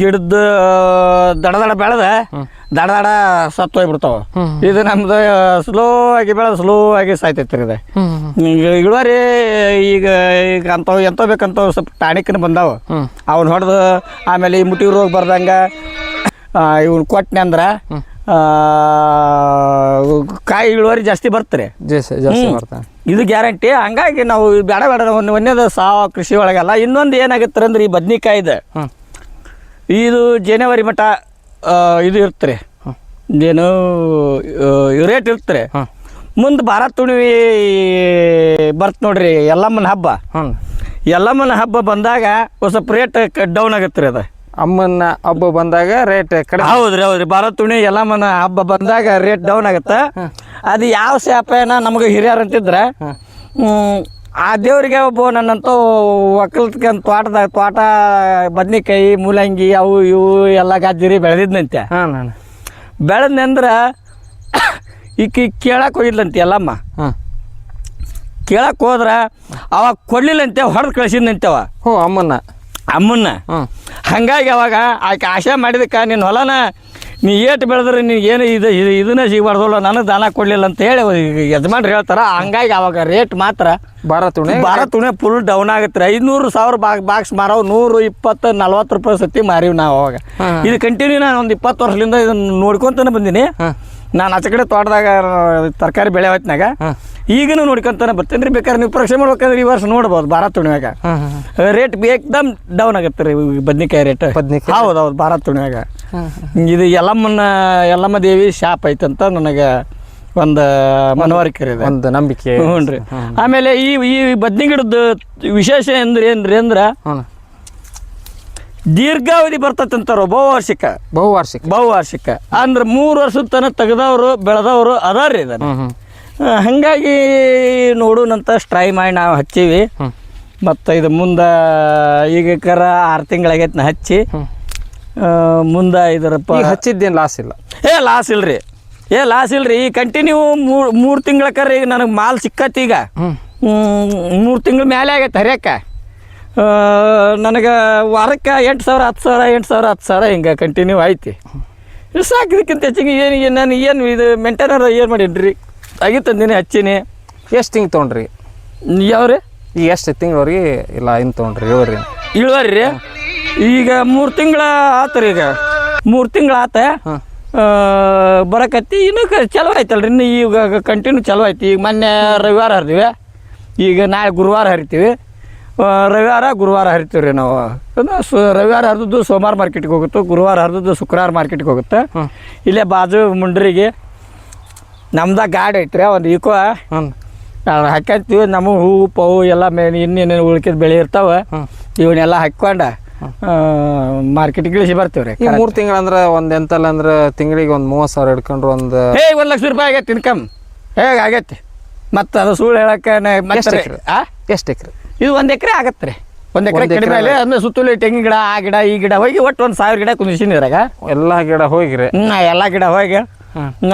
ಗಿಡದ ದಡ ದಡ ಬೆಳೆದ ದಡ ದಡ ಸತ್ತು ಹೋಗ್ಬಿಡ್ತಾವ. ಇದು ನಮ್ದು ಸ್ಲೋ ಆಗಿ ಬೆಳೆದ ಸ್ಲೋ ಆಗಿ ಸಾಯ್ತೈತ್ರಿ ಇದು. ಇಳುವರಿ ಈಗ ಈಗ ಅಂಥವು ಎಂತ ಬೇಕಂತವು ಸ್ವಲ್ಪ ಟಾಣಿಕ್ನ ಬಂದಾವ. ಅವ್ನು ಹೊಡೆದು ಆಮೇಲೆ ಈ ಮುಟ್ಟಿ ರೋಗ ಬರ್ದಂಗ ಇವ್ನ ಕೊಟ್ಟನೆ ಅಂದ್ರೆ ಕಾಯಿ ಇಳುವರಿ ಜಾಸ್ತಿ ಬರ್ತಾರೆ. ಜಾಸ್ತಿ ಇದು ಗ್ಯಾರಂಟಿ. ಹಂಗಾಗಿ ನಾವು ಬೇಡ ಬೇಡ ಒಂದು ಒಂದೇದ ಸಾವ ಕೃಷಿ ಒಳಗಲ್ಲ ಇನ್ನೊಂದು ಏನಾಗುತ್ತೆ ಅಂದ್ರೆ ಈ ಬದ್ನಿಕಾಯ್ದು ಇದು. ಜನವರಿ ಮಠ ಇದು ಇರ್ತಾರೆ. ಏನು ರೇಟ್ ಇರ್ತಾರೆ. ಮುಂದೆ ಭಾರತ್ ತುಣಿವಿ ಬರ್ತ್ ನೋಡ್ರಿ ಎಲ್ಲಮ್ಮನ ಹಬ್ಬ. ಹ್ಞೂ ಎಲ್ಲಮ್ಮನ ಹಬ್ಬ ಬಂದಾಗ ಒಂದು ಸ್ವಲ್ಪ ರೇಟ್ ಡೌನ್ ಆಗತ್ತೆ ರೀ ಅದು. ಅಮ್ಮನ ಹಬ್ಬ ಬಂದಾಗ ರೇಟ್ ಕಡಿಮೆ. ಹೌದ್ರಿ ಹೌದ್ರಿ. ಭಾರತ್ ತುಣಿ ಎಲ್ಲಮ್ಮನ ಹಬ್ಬ ಬಂದಾಗ ರೇಟ್ ಡೌನ್ ಆಗುತ್ತೆ. ಅದು ಯಾವ ಸ್ಯಾಪೇನ ನಮಗೆ ಹಿರಿಯರು ಅಂತಿದ್ರೆ ಆ ದೇವ್ರಿಗೆ ಒಬ್ಬ ನನ್ನಂತೂ ಒಕ್ಕಲ್ಕ ತೋಟದಾಗ ತೋಟ ಬದ್ನಿಕಾಯಿ ಮೂಲಂಗಿ ಅವು ಇವು ಎಲ್ಲ ಗಾಜಿರಿ ಬೆಳೆದಿದ್ನಂತೆ. ಹಾಂ ನಾನು. ಬೆಳೆದ್ನಂದ್ರೆ ಈಕಿ ಕೇಳಕ್ಕೆ ಹೋಗಿದ್ಲಂತೆ ಎಲ್ಲಮ್ಮ ಹಾಂ. ಕೇಳಕ್ಕೆ ಹೋದ್ರೆ ಅವಾಗ ಕೊಡ್ಲಿಲ್ಲಂತೆ ಹೊಡೆದು ಕಳಿಸಿದ್ನಂತೆ ಅವ. ಹ್ಞೂ ಅಮ್ಮನ. ಅಮ್ಮನ್ನ. ಹಂಗಾಗಿ ಅವಾಗ ಆಕೆ ಆಶೆ ಮಾಡಿದಕ್ಕೆ ನಿನ್ನ ಹೊಲನ ನೀ ಏಟು ಬೆಳೆದ್ರೆ ನೀನು ಏನು ಇದು ಇದು- ಇದನ್ನ ಸಿಗಬಾರ್ದಲ್ಲ ನನಗೆ ದಾನ ಕೊಡಲಿಲ್ಲ ಅಂತ ಹೇಳಿ ಈಗ ಯಜಮಾನ್ರು ಹೇಳ್ತಾರೆ. ಹಂಗಾಗಿ ಅವಾಗ ರೇಟ್ ಮಾತ್ರ ಭಾರತುಣೆ ತುಣೆ. ಬಾರ ತುಣೆ ಫುಲ್ ಡೌನ್ ಆಗುತ್ತೆ ಐನೂರು ಸಾವಿರ ಬಾಕ್ ಬಾಕ್ಸ್ ಮಾರೋ ನೂರು ಇಪ್ಪತ್ತು ನಲ್ವತ್ತು ರೂಪಾಯಿ ಸತಿ ಮಾರೀವಿ ನಾವು ಅವಾಗ. ಇದು ಕಂಟಿನ್ಯೂ ನಾನು ಒಂದು ಇಪ್ಪತ್ತು ವರ್ಷದಿಂದ ಇದನ್ನು ನೋಡ್ಕೊತಾನೆ ಬಂದೀನಿ. ನಾನು ಆಚೆ ಕಡೆ ತೋಟದಾಗ ತರಕಾರಿ ಬೆಳೆ ಹೊತ್ನಾಗ ಹಾಂ. ಈಗನೂ ನೋಡ್ಕೊಂತಾನೆ ಬರ್ತೇನೆ. ರೀ ಬೇಕಾದ್ರೆ ನೀವು ಪರೀಕ್ಷೆ ಮಾಡ್ಬೇಕಂದ್ರೆ ಈ ವರ್ಷ ನೋಡ್ಬೋದು ಭಾರತ್ ತುಣಿಯಾಗ ರೇಟ್ ಏಕ್ದಮ್ ಡೌನ್ ಆಗತ್ತೆ ರೀ ಬದ್ನಿಕಾಯಿ ರೇಟ್? ಹೌದು ಹೌದು ಭಾರತ್ ತುಣಿಯಾಗ ಇದು ಯಲ್ಲಮ್ಮನ ಎಲ್ಲಮ್ಮ ದೇವಿ ಶಾಪ್ ಐತಂತ ನನಗೆ ಒಂದು ಮನವರಿಕೆ ರೀ ಇದು. ಒಂದು ನಂಬಿಕೆ. ಹ್ಞೂ ರೀ ಆಮೇಲೆ ಈ ಈ ಬದ್ನಿ ಗಿಡದ ವಿಶೇಷ ಅಂದ್ರೆ ಏನ್ರಿ ಅಂದ್ರೆ ದೀರ್ಘಾವಧಿ ಬರ್ತತಂತಾರ ಬಹುವಾರ್ಷಿಕ. ಬಹುವಾರ್ಷಿಕ. ಬಹುವಾರ್ಷಿಕ. ಅಂದ್ರೆ ಮೂರು ವರ್ಷದ ತನಕ ತೆಗೆದವರು ಬೆಳೆದವರು ಅದಾರ್ರಿ ಇದನ್ನು. ಹಂಗಾಗಿ ನೋಡೋಣಂತ ಸ್ಟ್ರೈ ಮಾಡಿ ನಾವು ಹಚ್ಚೀವಿ. ಮತ್ತು ಇದು ಮುಂದೆ ಈಗ ಕರ ಆರು ತಿಂಗಳಾಗೈತೆ ನಾ ಹಚ್ಚಿ. ಮುಂದೆ ಇದರಪ್ಪ ಹಚ್ಚಿದ್ದೇನು ಲಾಸ್ ಇಲ್ಲ? ಏ ಲಾಸ್ ಇಲ್ರಿ. ಏ ಲಾಸ್ ಇಲ್ರಿ. ಈ ಕಂಟಿನ್ಯೂ ಮೂರು ಮೂರು ತಿಂಗಳ ಕರ ಈಗ ನನಗೆ ಮಾಲ್ ಸಿಕ್ಕತ್ತೀಗ. ಮೂರು ತಿಂಗಳ ಮೇಲೆ ಆಗೈತೆ ಹರಿಯಕ್ಕ ನನಗೆ ವಾರಕ್ಕೆ ಎಂಟು ಸಾವಿರ ಹತ್ತು ಸಾವಿರ ಎಂಟು ಸಾವಿರ ಹತ್ತು ಸಾವಿರ ಹಿಂಗೆ ಕಂಟಿನ್ಯೂ ಐತಿ ಸಾಕಿದಕ್ಕಿಂತ ಹೆಚ್ಚಿಗೆ ಏನು ನಾನು ಏನು ಇದು ಮೆಂಟೇನರ್ ಏನು ಮಾಡಿದ್ರಿ ಆಗಿ ತಂದಿನಿ ಹಚ್ಚಿನಿ. ಎಷ್ಟು ಹಿಂಗೆ ತೊಗೊಂಡ್ರಿ? ಯಾವ್ರಿ? ಈಗ ಎಷ್ಟು ತಿಂಗಳವ್ರಿಗೆ ಇಲ್ಲ ಇನ್ನು ತೊಗೊಂಡ್ರಿ ಇಳುವರಿ. ಇಳುವರಿ ರೀ ಈಗ ಮೂರು ತಿಂಗಳ ರೀ ಈಗ. ಮೂರು ತಿಂಗಳ ಆತ. ಬರಕತ್ತಿ ಇನ್ನೂ ಕ ಚಲೋ ಆಯ್ತಲ್ರಿ. ಇನ್ನು ಈಗ ಕಂಟಿನ್ಯೂ ಚಲೋ ಐತಿ ಈಗ ಮೊನ್ನೆ ರವಿವಾರ ಹರಿದಿವೆ. ಈಗ ನಾಳೆ ಗುರುವಾರ ಹರಿತೀವಿ. ರವಿವಾರ ಗುರುವಾರ ಹರಿತೀವಿ ರೀ ನಾವು ಸು ರವಿವಾರ ಹರಿದದ್ದು ಸೋಮವಾರ ಮಾರ್ಕೆಟ್ಗೆ ಹೋಗುತ್ತೆ ಗುರುವಾರ ಹರಿದದ್ದು ಶುಕ್ರವಾರ ಮಾರ್ಕೆಟ್ಗೆ ಹೋಗುತ್ತೆ. ಇಲ್ಲೇ ಬಾಜು ಮುಂಡ್ರಿಗೆ ನಮ್ದ ಗಾಡಿ ಐತ್ರಿ ಒಂದು ಈಕೋ ಹ್ಞೂ ಹಾಕಂತೀವಿ ನಮ್ಮ ಹೂವು ಪವು ಎಲ್ಲ ಮೇ ಇನ್ನೇನೇನು ಉಳ್ಕಿದ ಬೆಳೆ ಇರ್ತಾವೆ. ಇವನ್ನೆಲ್ಲ ಹಾಕ್ಕೊಂಡು ಮಾರ್ಕೆಟ್ಗೆ ಇಳಿಸಿ ಬರ್ತೀವಿ ರೀ ಈ ಮೂರು ತಿಂಗಳಂದ್ರೆ ಒಂದು ಎಂತಲ್ಲ ಅಂದ್ರೆ ತಿಂಗಳಿಗೆ ಒಂದು ಮೂವತ್ತು ಸಾವಿರ ಹಿಡ್ಕೊಂಡ್ರು ಒಂದು ಹೇ ಒಂದು ಲಕ್ಷ ರೂಪಾಯಿ ಆಗೈತೆ ಇನ್ಕಮ್ ಹೇಗೆ ಆಗೈತಿ? ಮತ್ತು ಅದು ಸುಳ್ಳು ಹೇಳಕ್ಕೆ ಎಷ್ಟು ಎಕರೆ? ಇದು ಒಂದು ಎಕರೆ ಆಗತ್ತೆ ರೀ. ಒಂದು ಎಕರೆ ಕಡಿಮೆ ಅಂದ್ರೆ ಸುತ್ತಲೂ ತೆಂಗಿನ ಗಿಡ ಆ ಗಿಡ ಈ ಗಿಡ ಹೋಗಿ ಒಟ್ಟು ಒಂದು ಸಾವಿರ ಗಿಡ ಕುಂದಿಸಿನಿ ಇದ್ರಾಗ. ಎಲ್ಲ ಗಿಡ ಹೋಗಿರಿ ಹ್ಞೂ ಎಲ್ಲ ಗಿಡ ಹೋಗಿ.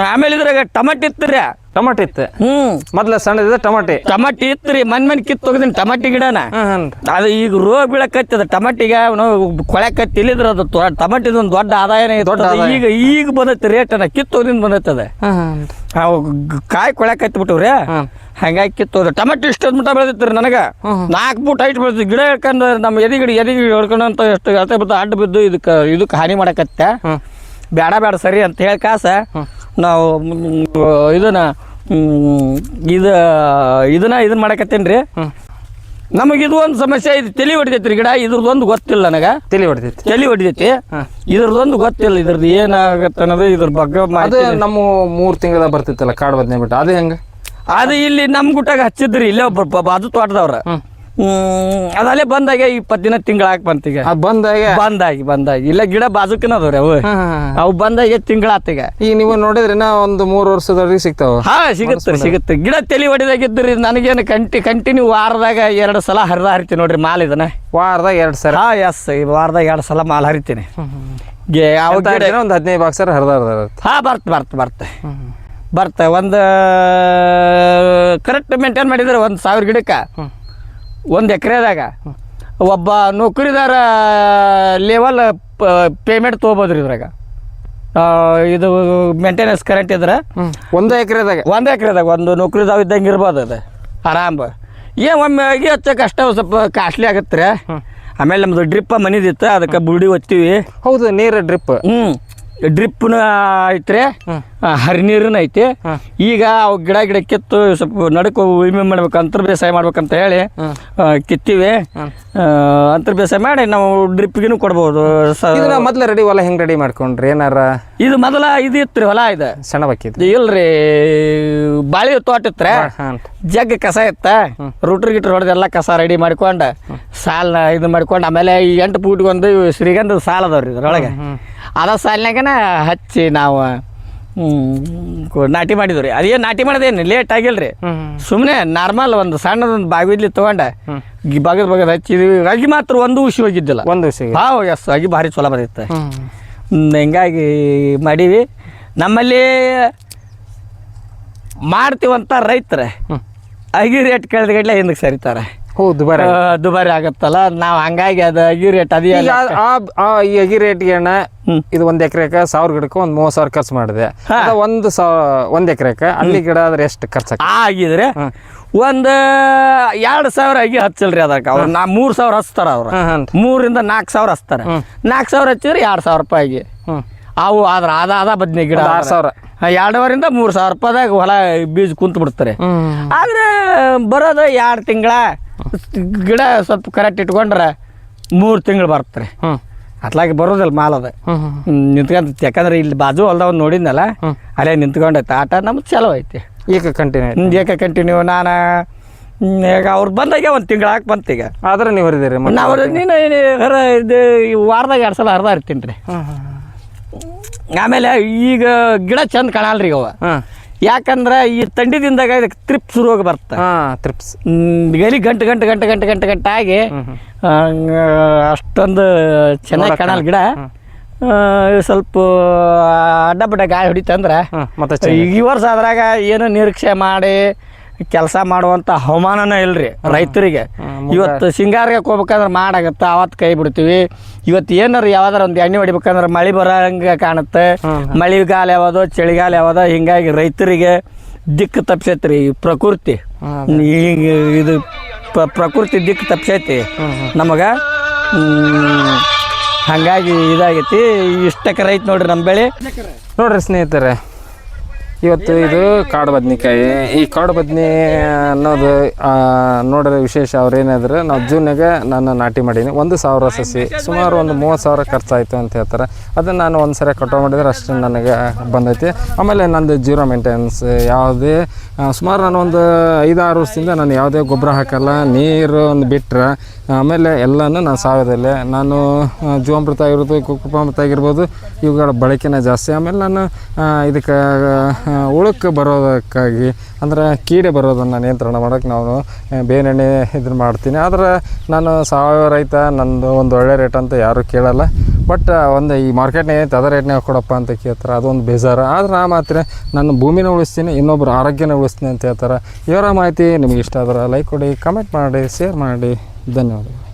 ಆಮೇಲೆ ಇದ್ರಾಗ ಟಮಟ್ ಇತ್ತು ರೀ. ಟಮಾಟೆ ಇತ್ತು. ಹ್ಮ್. ಮೊದ್ಲ ಸಣ್ಣದಿದೆ ಟಮಾಟಿ. ಟಮಟಿ ಇತ್ತು ರೀ ಮನ್ ಮನ್ ಕಿತ್ತು ಹೋಗಿದ್ದೀನಿ ಟಮಟಿ ಗಿಡನ. ಅದು ಈಗ ರೋಗ ಬೀಳಕತ್ತದ ಟಮಟಿಗೆ ಕೊಳಕತ್ತಿ ಇಲ್ಲಿದ್ರ ಅದು ಟಮಾಟಿದ ಒಂದು ದೊಡ್ಡ ಆದಾಯನೇ ದೊಡ್ಡ. ಈಗ ಈಗ ಬಂದೈತೆ ರೇಟ್ ಅನ್ನ ಕಿತ್ತೋದಿಂದ ಬಂದೈತದ ಬಂದತ್ತದ ಹಾಂ ಅವು ಗ್- ಕಾಯಿ ಕೊಳಕತ್ತಿ ಬಿಟ್ಟವ್ರಿ. ಹಂಗಾಗಿ ತೋರಿ. ಟಮಟಿ ಇಷ್ಟೊಂದು ಮುಟ ಬೆಳೆದಿತ್ತು ನನಗೆ. ನಾಲ್ಕು ಬೂಟ್ ಐಟ್ ಬೆಳೆದ ಗಿಡ ಹೇಳ್ಕೊಂಡು ನಮ್ಮ ಎದಿ ಗಿಡ ಎದಿ ಗಿಡ ಹಿಡ್ಕೊಂಡಂತ ಎಷ್ಟು ಅಳತೆ ಬಿದ್ದು ಅಡ್ಡ ಬಿದ್ದು ಇದಕ್ಕೆ ಇದಕ್ಕೆ ಹಾನಿ ಮಾಡಕತ್ತೆ. ಬೇಡ ಬೇಡ ಸರಿ ಅಂತ ಹೇಳಿ ಕಾಸ ನಾವು ಇದನ್ನ ಇದು ಇದನ್ನ ಇದನ್ನ ಮಾಡಕತ್ತೇನ್ರಿ. ನಮಗೆ ಇದು ಒಂದು ಸಮಸ್ಯೆ ಇದು ತಲೆ ಹೊಡಿತೈತಿ ರೀ ಗಿಡ ಇದ್ರದ್ದೊಂದು ಗೊತ್ತಿಲ್ಲ ನನಗೆ. ತಲೆ ಹೊಡಿತೈತಿ ತಲೆ ಹೊಡಿತೈತಿ ಇದ್ರದ್ದೊಂದು ಗೊತ್ತಿಲ್ಲ. ಇದ್ರದ್ದು ಏನಾಗತ್ತೆ ಅನ್ನೋದು ಇದ್ರ ಬಗ್ಗೆ ಅದು ನಮ್ಮ ಮೂರು ತಿಂಗಳ ಬರ್ತಿತ್ತಲ್ಲ ಕಾಡು ಬದನೆ ಬಿಟ್ಟು. ಅದು ಹೆಂಗೆ? ಅದು ಇಲ್ಲಿ ನಮ್ಮ ಗುಟ್ಟಾಗ ಹಚ್ಚಿದ್ರಿ ಇಲ್ಲೇ ಒಬ್ಬ ಬಾಜು ತೋಟದವ್ರ. ಹ್ಮ್. ಅದಲ್ಲೇ ಬಂದಾಗ ಇಪ್ಪತ್ತು ದಿನ ತಿಂಗಳಾಗಿ ಬಂತೀಗ ಅದು ಬಂದಾಗ? ಬಂದಾಗಿ ಬಂದಾಗಿ. ಇಲ್ಲ ಗಿಡ ಬಾಜುಕಿನ ಅದಾವ್ರಿ ಅವು. ಅವು ಬಂದಾಗ ತಿಂಗಳಾತೀಗ ಈಗ. ನೀವು ನೋಡಿದ್ರೆ ಒಂದು ಮೂರು ವರ್ಷದವರೆಗೆ ಸಿಗ್ತಾವ. ಹಾ ಸಿಗುತ್ತೆ ಸಿಗುತ್ತೆ. ಗಿಡ ತಲೆ ಹೊಡಿದಾಗಿದ್ರಿ ನನಗೇನು ಕಂಟಿ ಕಂಟಿನ್ಯೂ ವಾರದಾಗ ಎರಡು ಸಲ ಹರಿದ ಹರಿತೀನಿ ನೋಡ್ರಿ ಮಾಲ್ ಇದನ್ನ. ವಾರದಾಗ ಎರಡು ಸಲ. ಹಾ ಎಸ್ ಈ ವಾರದಾಗ ಎರಡು ಸಲ ಮಾಲ್ ಹರಿತೀನಿ. ಒಂದು ಹದಿನೈದು ಬಾಕ್ಸರ್ ಹರಿದ ಹರಿದ ಹಾ ಬರ್ತ ಬರ್ತ ಬರ್ತ. ಬರ್ತ ಒಂದು ಕರೆಕ್ಟ್ ಮೇಂಟೈನ್ ಮಾಡಿದ್ರೆ ಒಂದು ಸಾವಿರ ಗಿಡಕ್ಕೆ. ಒಂದು ಎಕರೆದಾಗ. ಒಬ್ಬ ನೌಕರಿದಾರ ಲೆವೆಲ್ ಪೇಮೆಂಟ್ ತೊಗೋಬೋದ್ರಿ ಇದ್ರಾಗ. ಇದು ಮೇಂಟೆನೆನ್ಸ್ ಕರೆಂಟ್ ಇದ್ರೆ. ಒಂದು ಎಕರೆದಾಗ. ಒಂದು ಎಕರೆದಾಗ ಒಂದು ನೌಕರಿದಾವ ಇದ್ದಂಗೆ ಇರ್ಬೋದು ಅದು. ಆರಾಮ. ಏನು ಒಮ್ಮೆ ಅಗಿ ಹಚ್ಚಕ್ಕೆ ಅಷ್ಟೇ ಸ್ವಲ್ಪ ಕಾಸ್ಟ್ಲಿ ಆಗತ್ತೆ ರೀ ಆಮೇಲೆ ನಮ್ಮದು ಡ್ರಿಪ್ಪ ಮನಿದಿತ್ತು ಅದಕ್ಕೆ ಬುಡಿ ಒತ್ತೀವಿ. ಹೌದು ನೀರು ಡ್ರಿಪ್ ಹ್ಞೂ ಡ್ರಿಪ್ನ ಐತ್ರಿ ಹರಿ ಹರಿನೀರನ ಐತಿ. ಈಗ ಅವು ಗಿಡ ಗಿಡ ಕಿತ್ತು ಸ್ವಲ್ಪ ನಡಕ ಉಳುಮೆ ಮಾಡ್ಬೇಕು ಅಂತರ್ ಬೇಸಾಯ ಮಾಡ್ಬೇಕಂತ ಹೇಳಿ ಕಿತ್ತೀವಿ. ಅಂತರ್ ಬೇಸಾಯ ಮಾಡಿ ನಾವು ಡ್ರಿಪ್ಗಿನೂ ಕೊಡ್ಬೋದು. ಮೊದಲ ರೆಡಿ ಹೊಲ ಹೆಂಗ್ ರೆಡಿ ಮಾಡ್ಕೊಂಡ್ರಿ? ಏನಾರ ಇದು ಮೊದಲ ಇದು ಇತ್ತು ಹೊಲ ಇದು. ಸಣ್ಣ ಇಲ್ರಿ ಬಾಳಿ ತೋಟ ಇತ್ರ. ಜಗ್ ಕಸ ಇತ್ತ. ರೂಟ್ರ್ ಗಿಟ್ರ್ ಹೊಡೆದು ಎಲ್ಲ ಕಸ ರೆಡಿ ಮಾಡ್ಕೊಂಡು ಸಾಲ ಇದು ಮಾಡ್ಕೊಂಡು ಆಮೇಲೆ ಈ ಎಂಟು ಪೂಟ್ಗೊಂದು ಶ್ರೀಗಂಧದ ಸಾಲ್ ಅದಾವ್ರಿ ಇದ್ರೊಳಗೆ. ಅದ ಸಾಲಿನಾಗನ ಹಚ್ಚಿ ನಾವು ನಾಟಿ ಮಾಡಿದ್ವಿ ಅದೇನು ನಾಟಿ ಮಾಡೋದೇನು ಲೇಟ್ ಆಗಿಲ್ರಿ. ಸುಮ್ಮನೆ ನಾರ್ಮಲ್ ಒಂದು ಸಣ್ಣದೊಂದು ಬಾಗಿದ್ಲಿ ತೊಗೊಂಡೆ ಬಗದ್ ಬಗದ್ ಹಚ್ಚಿದ್ವಿ. ಅಗಿ ಮಾತ್ರ ಒಂದು ಉಸಿ ಹೋಗಿದ್ದಿಲ್ಲ. ಒಂದು ಉಸಿ ಹಾಂ ಎಸ್ ಅಗಿ ಭಾರಿ ಚಲೋ ಬಂದಿತ್ತು. ಹಿಂಗಾಗಿ ಮಾಡೀವಿ. ನಮ್ಮಲ್ಲಿ ಮಾಡ್ತೀವಂತ ರೈತರ. ಅಗಿ ರೇಟ್ ಕಳೆದ ಗಡ್ಲೆ ಹಿಂದಕ್ಕೆ ಸರಿತಾರೆ. ಹೌದು ದುಬಾರಿ ದುಬಾರಿ ಆಗತ್ತಲ್ಲ? ನಾವು ಹಂಗಾಗಿ ಅದು ಅಗಿ ರೇಟ್ ಅದೇ ಈಗ ಆ ಆ ಈ ಅಗಿ ರೇಟ್ಗೆ ಅಣ್ಣ ಇದು ಒಂದ್ ಎಕರೆಕ ಸಾವಿರ ಗಿಡಕ್ಕೆ ಒಂದ್ ಮೂವತ್ ಸಾವಿರ ಖರ್ಚು ಮಾಡಿದೆ. ಅದ ಒಂದು ಸಾವಿರ ಒಂದ್ ಎಕರೆಕ ಅಲ್ಲಿ ಗಿಡ ಆದ್ರೆ ಎಷ್ಟು ಖರ್ಚು ಆಗಿದ್ರೆ ಒಂದು ಎರಡ್ ಸಾವಿರ ಆಗಿ ಹಚ್ಚಲ್ರಿ ಅದಕ್ಕೆ ಅವ್ರು ನಾ ಮೂರ್ ಸಾವಿರ ಹಚ್ತಾರ ಅವ್ರು. ಹಾಂ ಹಾಂ ಮೂರಿಂದ ನಾಲ್ಕು ಸಾವಿರ ಹಚ್ತಾರೆ. ನಾಲ್ಕು ಸಾವಿರ ಹಚ್ಚಿದ್ರೆ ಎರಡ್ ಸಾವಿರ ರೂಪಾಯಿಗೆ ಹ್ಮ್. ಅವು ಆದ್ರ ಅದ ಅದ ಬದ್ನೆ ಗಿಡ ಒಂದ್ ಆರ್ ಸಾವಿರ. ಹಾ, ಎರಡೂವರಿಂದ ಮೂರು ಸಾವಿರ ರೂಪಾಯಿದಾಗ ಹೊಲ ಬೀಜ ಕುಂತು ಬಿಡ್ತಾರೆ ಹ್ಮ್. ಆದ್ರೆ ಬರೋದು ಎರಡು ತಿಂಗಳ ಗಿಡ ಸ್ವಲ್ಪ ಕರೆಕ್ಟ್ ಇಟ್ಕೊಂಡ್ರೆ ಮೂರು ತಿಂಗಳು ಬರ್ತಾರೆ ರೀ ಅತ್ಲಾಗಿ ಬರೋದಿಲ್ಲ ಮಾಲ್ ಅದು. ನಿಂತ್ಕೊಂತ ಯಾಕಂದ್ರೆ ಇಲ್ಲಿ ಬಾಜು ಹೊಲ್ದವ್ ನೋಡಿದ್ನಲ್ಲ ಅಲ್ಲೇ ನಿಂತ್ಕೊಂಡೈತೆ ಆಟ ನಮ್ದು ಚಲೋ ಐತಿ. ಈಗ ಕಂಟಿನ್ಯೂ ಏಕ ಕಂಟಿನ್ಯೂ ನಾನು ಈಗ ಅವ್ರು ಬಂದಾಗೆ ಒಂದು ತಿಂಗಳು ಹಾಕಿ ಬಂತು ಈಗ. ಆದ್ರೆ ನೀವು ಹರಿದಿರಿ ನಾವು ನೀನು ಇದು ಈ ವಾರದಾಗ ಎರಡು ಸಲ ಅರ್ಧ ಇರ್ತೀನಿ ರೀ. ಆಮೇಲೆ ಈಗ ಗಿಡ ಚಂದ ಕಾಣಲ್ರಿ ಅವ ಯಾಕಂದ್ರೆ ಈ ತಂಡಿದಿಂದಾಗ ಇದಕ್ಕೆ ತ್ರಿಪ್ ರೋಗ ಬರುತ್ತೆ ಹಾ ತ್ರಿಪ್ಸ್ ಗಲಿ ಗಂಟು ಗಂಟು ಗಂಟು ಗಂಟು ಗಂಟು ಗಂಟು ಆಗಿ ಅಷ್ಟೊಂದು ಚೆನ್ನಾಗಿ ಕಾಣಲ್ಲ ಗಿಡ. ಸ್ವಲ್ಪ ಅಡ್ಡ ಬಡ್ಡ ಗಾಳಿ ಹೊಡಿತಂದ್ರೆ ಈ ವರ್ಷ ಅದ್ರಾಗ ಏನು ನಿರೀಕ್ಷೆ ಮಾಡಿ ಕೆಲಸ ಮಾಡುವಂಥ ಹವಾಮಾನನೇ ಇಲ್ರಿ ರೈತರಿಗೆ. ಇವತ್ತು ಸಿಂಗಾರಿಗೆ ಹೋಗ್ಬೇಕಂದ್ರೆ ಮಾಡಾಗತ್ತೆ ಅವತ್ತು ಕೈ ಬಿಡ್ತೀವಿ. ಇವತ್ತು ಏನಾರು ಯಾವ್ದಾರ ಒಂದು ಎಣ್ಣೆ ಹೊಡಿಬೇಕಂದ್ರೆ ಮಳೆ ಬರೋಂಗೆ ಕಾಣುತ್ತೆ. ಮಳೆಗಾಲ ಯಾವುದು ಚಳಿಗಾಲ ಯಾವುದು ಹಿಂಗಾಗಿ ರೈತರಿಗೆ ದಿಕ್ಕು ತಪ್ಸೈತ್ರಿ ಪ್ರಕೃತಿ. ಈಗ ಇದು ಪ್ರ- ಪ್ರಕೃತಿ ದಿಕ್ಕು ತಪ್ಸೈತಿ. ನಮಗೆ ಹಾಗಾಗಿ ಇದಾಗೈತಿ. ಇಷ್ಟಕ್ಕೆ ರೈತ ನೋಡ್ರಿ ನಮ್ಮ ಬೆಳೆ. ನೋಡ್ರಿ ಸ್ನೇಹಿತರೆ ಇವತ್ತು ಇದು ಕಾಡು ಬದ್ನಿಕಾಯಿ. ಈ ಕಾಡು ಬದ್ನಿ ಅನ್ನೋದು ನೋಡಿದ್ರೆ ವಿಶೇಷ ಅವ್ರು ಏನಾದ್ರೆ ನಾವು ಜೂನಾಗ ನಾನು ನಾಟಿ ಮಾಡೀನಿ. ಒಂದು ಸಾವಿರ ಸಸಿ, ಸುಮಾರು ಒಂದು ಮೂವತ್ತು ಸಾವಿರ ಖರ್ಚಾಯಿತು ಅಂತ ಹೇಳ್ತಾರೆ. ಅದನ್ನು ನಾನು ಒಂದು ಸರಿ ಕಟಾವು ಮಾಡಿದ್ರೆ ಅಷ್ಟು ನನಗೆ ಬಂದೈತಿ. ಆಮೇಲೆ ನಂದು ಜೀರೋ ಮೇಂಟೆನೆನ್ಸ್ ಯಾವುದೇ ಸುಮಾರು ನಾನು ಒಂದು ಆರು ವರ್ಷದಿಂದ ನಾನು ಯಾವುದೇ ಗೊಬ್ಬರ ಹಾಕಲ್ಲ. ನೀರು ಒಂದು ಬಿಟ್ಟರೆ ಆಮೇಲೆ ಎಲ್ಲನೂ ನಾನು ಸಾವಿರದಲ್ಲೇ ನಾನು ಜೀವಾಮೃತ ಆಗಿರ್ಬೋದು ಕುಕ್ಕುಪಾಮೃತ ಆಗಿರ್ಬೋದು, ಇವುಗಳ ಬಳಕೆನೇ ಜಾಸ್ತಿ. ಆಮೇಲೆ ನಾನು ಇದಕ್ಕೆ ಉಳಕ್ಕೆ ಬರೋದಕ್ಕಾಗಿ, ಅಂದ್ರೆ ಕೀಡೆ ಬರೋದನ್ನು ನಿಯಂತ್ರಣ ಮಾಡೋಕ್ಕೆ ನಾನು ಬೇನೆಣ್ಣೆ ಇದನ್ನ ಮಾಡ್ತೀನಿ. ಆದ್ರೆ ನಾನು ಸಾವಯವ ರೈತ, ನಂದು ಒಂದು ಒಳ್ಳೆ ರೇಟ್ ಅಂತ ಯಾರೂ ಕೇಳಲ್ಲ. ಬಟ್ ಒಂದು ಈ ಮಾರ್ಕೆಟ್ನೇ ಅದೇ ರೇಟ್ನಾಗ ಕೊಡಪ್ಪ ಅಂತ ಕೇಳ್ತಾರೆ. ಅದೊಂದು ಬೇಜಾರು. ಆದ್ರೆ ನಾ ಮಾತ್ರ ನನ್ನ ಭೂಮಿನ ಉಳಿಸ್ತೀನಿ ಇನ್ನೊಬ್ಬರು ಆರೋಗ್ಯನ ಉಳಿಸ್ತೀನಿ ಅಂತ ಹೇಳ್ತಾರೆ. ಇವರ ಮಾಹಿತಿ ನಿಮಗೆ ಇಷ್ಟ ಆದ್ರೆ ಲೈಕ್ ಕೊಡಿ ಕಮೆಂಟ್ ಮಾಡಿ ಶೇರ್ ಮಾಡಿ. ಧನ್ಯವಾದಗಳು.